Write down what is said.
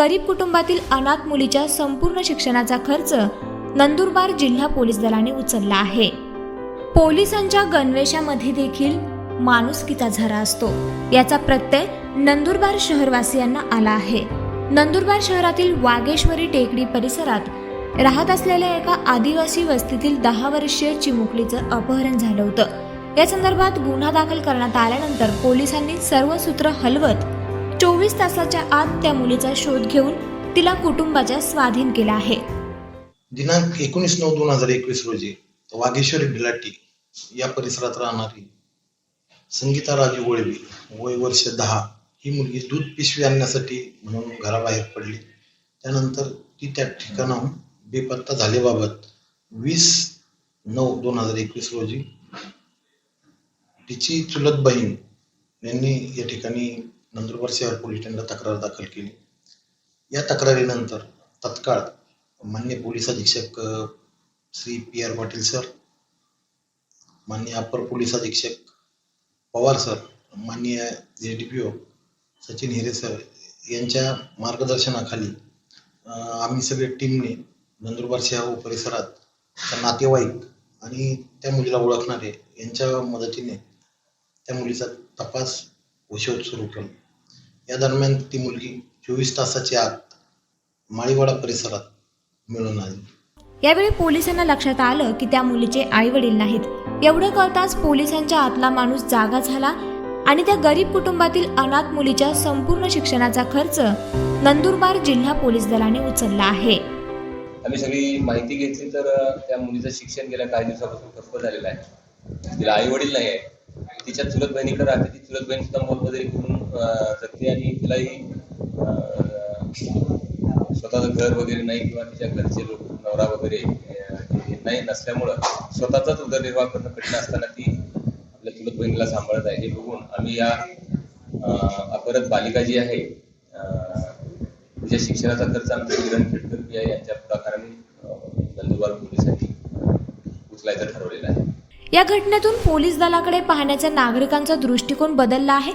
गरीब कुटुंबातील अनाथ मुलीच्या संपूर्ण शिक्षणाचा खर्च नंदुरबार जिल्हा पोलीस दलाने उचलला आहे. पोलिसांच्या गणवेशामध्ये देखील माणुसकीचा झरा असतो. याचा प्रत्यय नंदुरबार शहरवासियांना आला आहे. नंदुरबार शहरातील वागेश्वरी टेकडी परिसरात राहत असलेल्या एका आदिवासी वस्तीतील दहा वर्षीय चिमुकलीचं अपहरण झालं होतं. या संदर्भात गुन्हा दाखल करण्यात आल्यानंतर पोलिसांनी सर्व सूत्र हलवत चोवीस तासाच्या आत त्या मुलीचा शोध घेऊन तिला कुटुंबाच्या स्वाधीन केला आहे. दिनांक एकोणीस नऊ दोन हजार एकवीस रोजी वाघेश्वरी भिलाटी या परिसरात राहणारी संगीता राजू वळवी वय वर्ष दहा ही मुलगी दूध पिशवी आणण्यासाठी म्हणून घराबाहेर पडली. त्यानंतर ती त्या ठिकाणाहून बेपत्ता झाल्याबाबत वीस नऊ दोन हजार एकवीस रोजी तिची चुलत बहीण यांनी या ठिकाणी नंदुरबार शहर पोलीस ठाण्याला तक्रार दाखल केली. या तक्रारीनंतर तत्काळ मान्य पोलीस अधीक्षक Shri P R Patil sir मान्य अप्पर पोलीस अधीक्षक पवार सर माननीय S D P O Sachin Hire sir यांच्या मार्गदर्शनाखाली आम्ही सगळे टीमने नंदुरबार शहर व परिसरात नातेवाईक आणि त्या मुलीला ओळखणारे यांच्या मदतीने त्या मुलीचा तपास व शोध सुरू केला. या दरम्यान ती मुलगी चोवीस तासाच्या आत माळीवाडा परिसरात मिळून आली. यावेळी पोलिसांना लक्षात आलं की त्या मुलीचे आई वडील नाहीत. एवढं कळताच पोलिसांच्या आतला माणूस जागा झाला आणि त्या गरीब कुटुंबातील अनाथ मुलीच्या संपूर्ण शिक्षणाचा खर्च नंदुरबार जिल्हा पोलीस दलाने उचलला आहे. आम्ही सगळी माहिती घेतली तर त्या मुलीचं शिक्षण गेल्या काही दिवसापासून ठप्प झालेलं आहे. तिला आई वडील नाही आहे. तिच्या चुलत बहिणीकडे राहते ती चुलत बहीण सुद्धा मोलमजुरी करून अ, जगते आणि तिलाही स्वतःचं घर वगैरे नाही किंवा तिच्या घरचे लोक नवरा वगैरे नाही नसल्यामुळं स्वतःचाच उदरनिर्वाह करणं कठीण असताना ती आपल्या चुलत बहिणीला सांभाळत आहे. हे बघून आम्ही या अपरत बालिका जी आहे तिच्या शिक्षणाचा खर्च आमचे किरण खेडकर यांच्या पुढाकाराने नंदुरबार पोलिसांनी उचलायचं ठरवलेलं आहे. या घटनेतून पोलीस दलाकडे पाहण्याचा नागरिकांचा दृष्टिकोन बदलला आहे.